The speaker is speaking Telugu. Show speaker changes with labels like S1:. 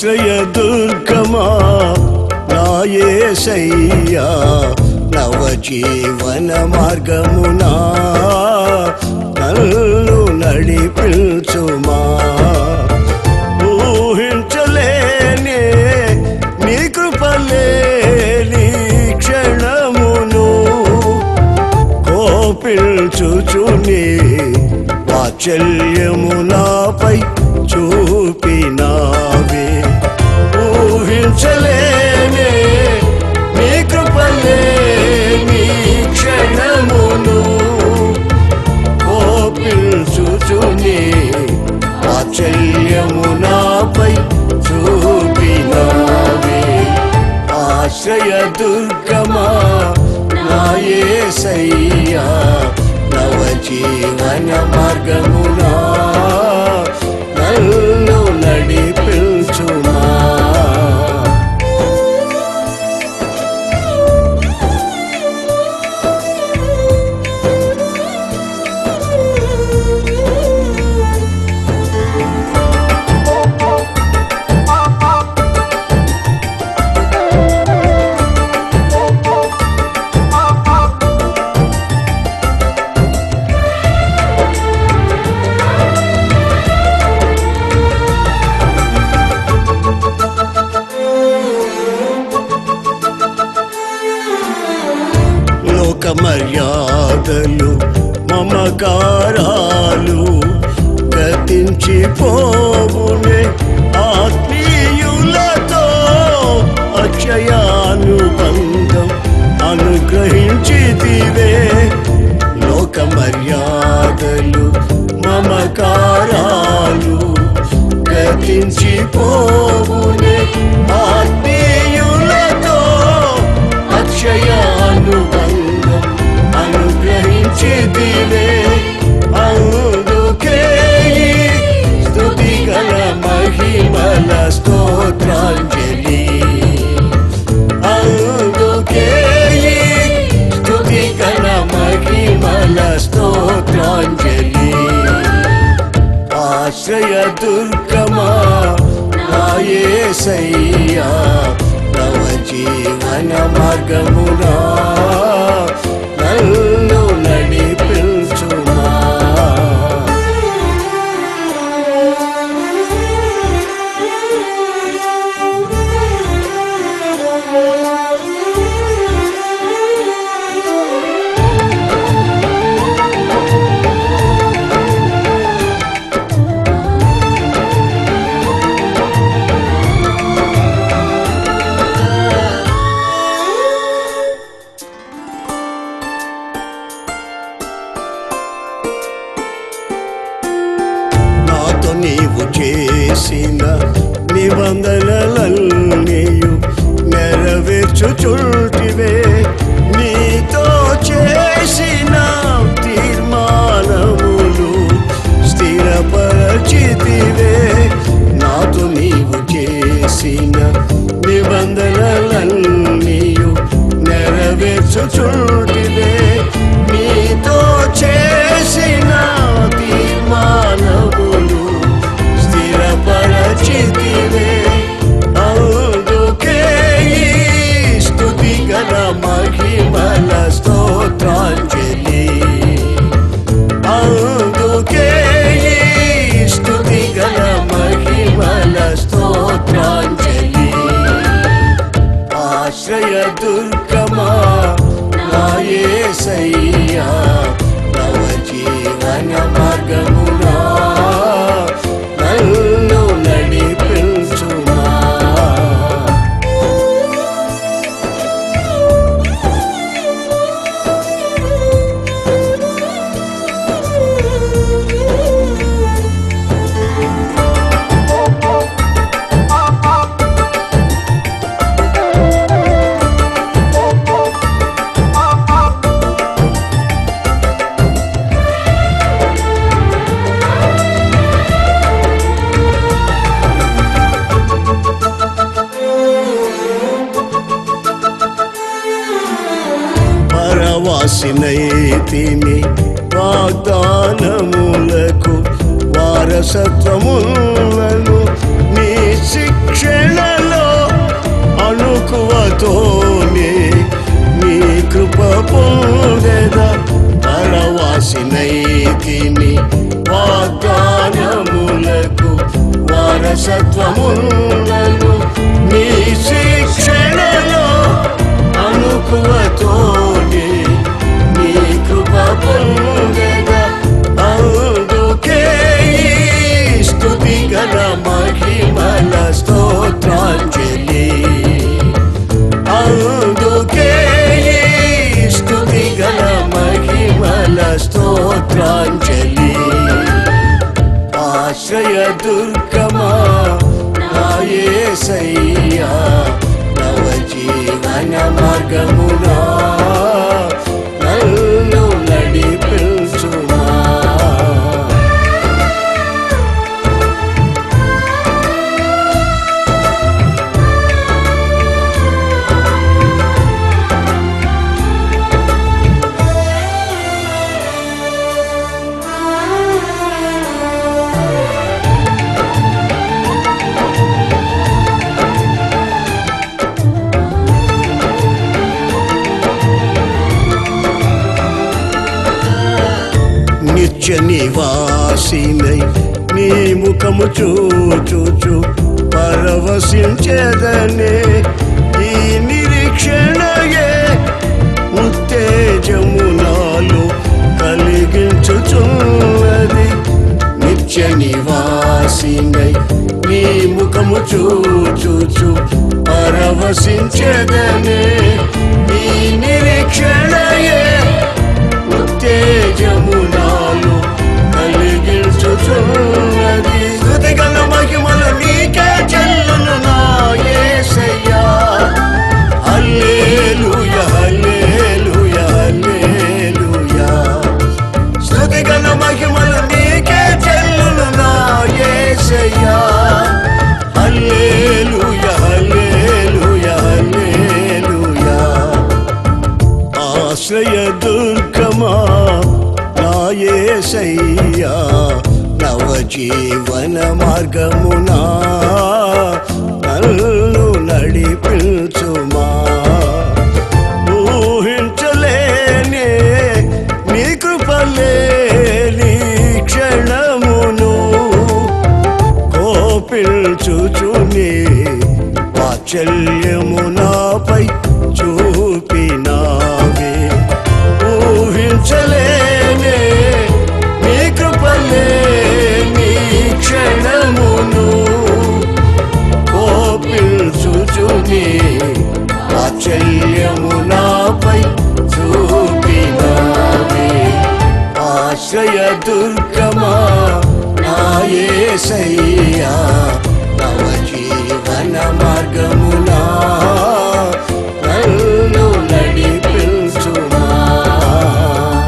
S1: ఆశ్రయ దుర్గమా? నాయసయ్యా నవజీవన మార్గమునా? నన్ను నడిపించుమా? ఊహించలేనే నీ కృపలేని క్షణమును కోపిల్చుచుని వాత్సల్యములాపై చూపినావే నవజీవన మార్గమునా బాధలు మమకారాలు గతించిపోవునే ఆత్మీయులతో అక్షయానుబంధం అనుగ్రహించితివే. లోక మర్యాదలు మమకారాలు గతించిపోవునే ఆశ్రయ దుర్గమా? నాయే సయ్యా నవ జీవన మార్గమునా? నీవు చేసిన నిబంధనలన్నీయు నెరవేర్చుచుంటివే. నీతో చేసిన దాసినైతిమి వాగ్దానములకు వారసత్వములను నీ శిక్షణలో అణుకువతోనే నీ కృప పొందద? పొందెద తరవాసినైతిమి వాగ్దానములకు వారసత్వములను నీ శిక్షణలో పాసినై నీ ముఖము చూచూచు పరవశించేదనే ఈ నిరీక్షణయే. ఉత్తేజము నాలో కలిగించుచున్నది. నిత్య నివాసినై నీ ముఖము చూచూచు పరవశించేదనే ఈ నిరీక్షణయే. Oh. జీవన మార్గమునా. దుర్గమా నాయసయ్యా నవ జీవన మార్గమునా